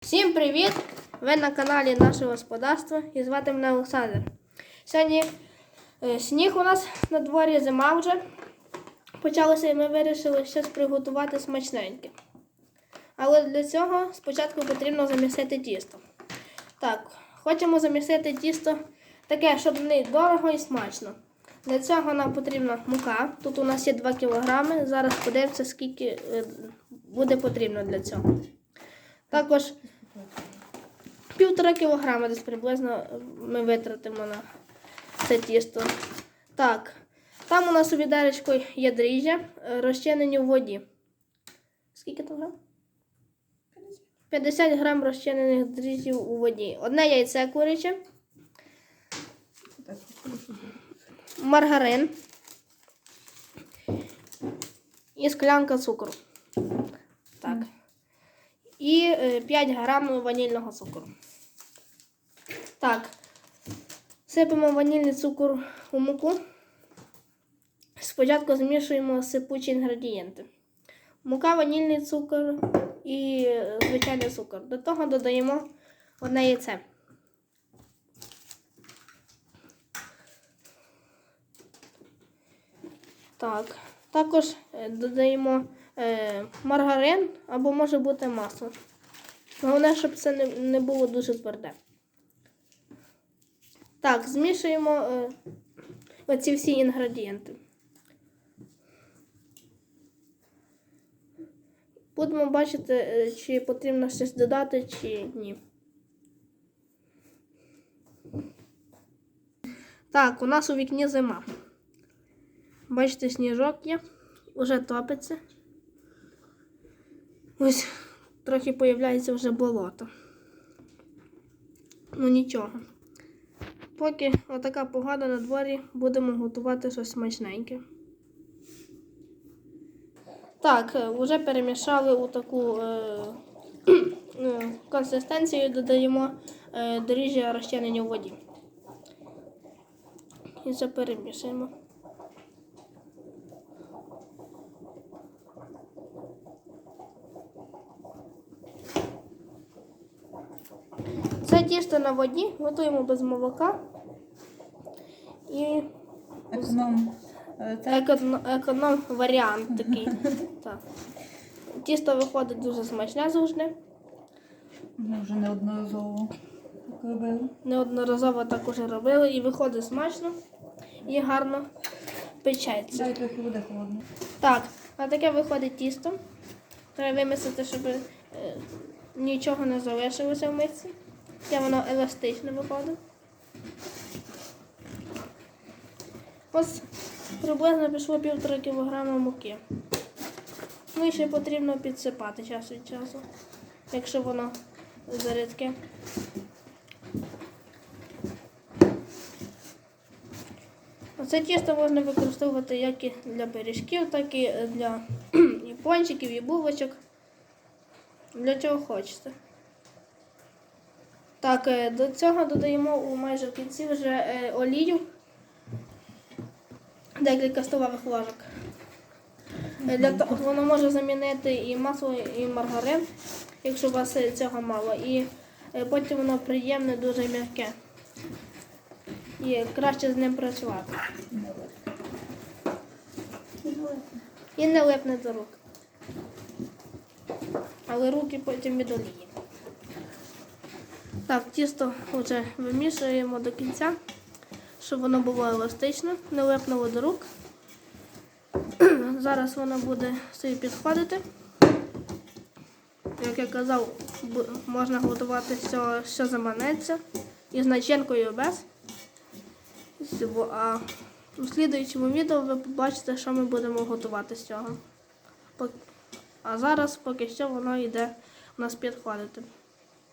Всім привіт! Ви на каналі нашого господарства і звати мене Олександр. Сьогодні е, сніг у нас на дворі зима вже почалося і ми вирішили щось приготувати смачненьке. Але для цього спочатку потрібно замісити тісто. Так, хочемо замісити тісто таке, щоб не дорого і смачно. Для цього нам потрібна мука. Тут у нас є 2 кг. Зараз подивимося, скільки е, буде потрібно для цього. Також півтора кілограма десь приблизно ми витратимо на це тісто. Так, там у нас у відеречку є дріжджя, е, розчинені в воді. Скільки то грам? 50 грам розчинених дріжджів у воді. Одне яйце куряче, маргарин і склянка цукру. Так. І е, 5 грам ванільного цукру. Так. Сипемо ванільний цукор у муку. Спочатку змішуємо сипучі інгредієнти. Мука, ванільний цукор і е, звичайний цукор. До того додаємо одне яйце. Так. Також е, додаємо е, маргарин або може бути масло. Головне, щоб це не, не було дуже тверде. Так, змішуємо е, оці всі інгредієнти. Будемо бачити, е, чи потрібно щось додати, чи ні. Так, у нас у вікні зима. Бачите, сніжок є, уже топиться. Ось трохи появляється вже болото. Ну нічого. Поки отака погода на дворі, будемо готувати щось смачненьке. Так, е, вже перемішали у таку е, е, консистенцію, додаємо е, дріжджя розчинені в воді. І це перемішуємо. Тісто на воді, готуємо без молока. І Економ. Економ, економ варіант такий. Так. Тісто виходить дуже смачне завжди. ми вже неодноразово так робили. Неодноразово так уже робили і виходить смачно і гарно печеться. Дай трохи води холодно. Так, а таке виходить тісто. Треба вимісити, щоб е, нічого не залишилося в мисці. Таке воно еластичне виходить. Ось приблизно пішло півтора кілограма муки. Ну і ще потрібно підсипати час від часу, якщо воно зарідке. Це тісто можна використовувати як і для пиріжків, так і для і пончиків, і булочок. Для чого хочете. Так, е, до цього додаємо у майже в кінці вже е, олію, декілька столових ложок. Е, Для того воно може замінити і масло, і маргарин, якщо у вас цього мало. І потім воно приємне, дуже м'яке. І краще з ним працювати. І не липне до рук. Але руки потім від олії. Так, тісто вже вимішуємо до кінця, щоб воно було еластичне, не липнуло до рук. Зараз воно буде собі підходити. Як я казав, можна готувати все, що заманеться. І з начинкою без. А у слідуючому відео ви побачите, що ми будемо готувати з цього. А зараз поки що воно йде у нас підходити.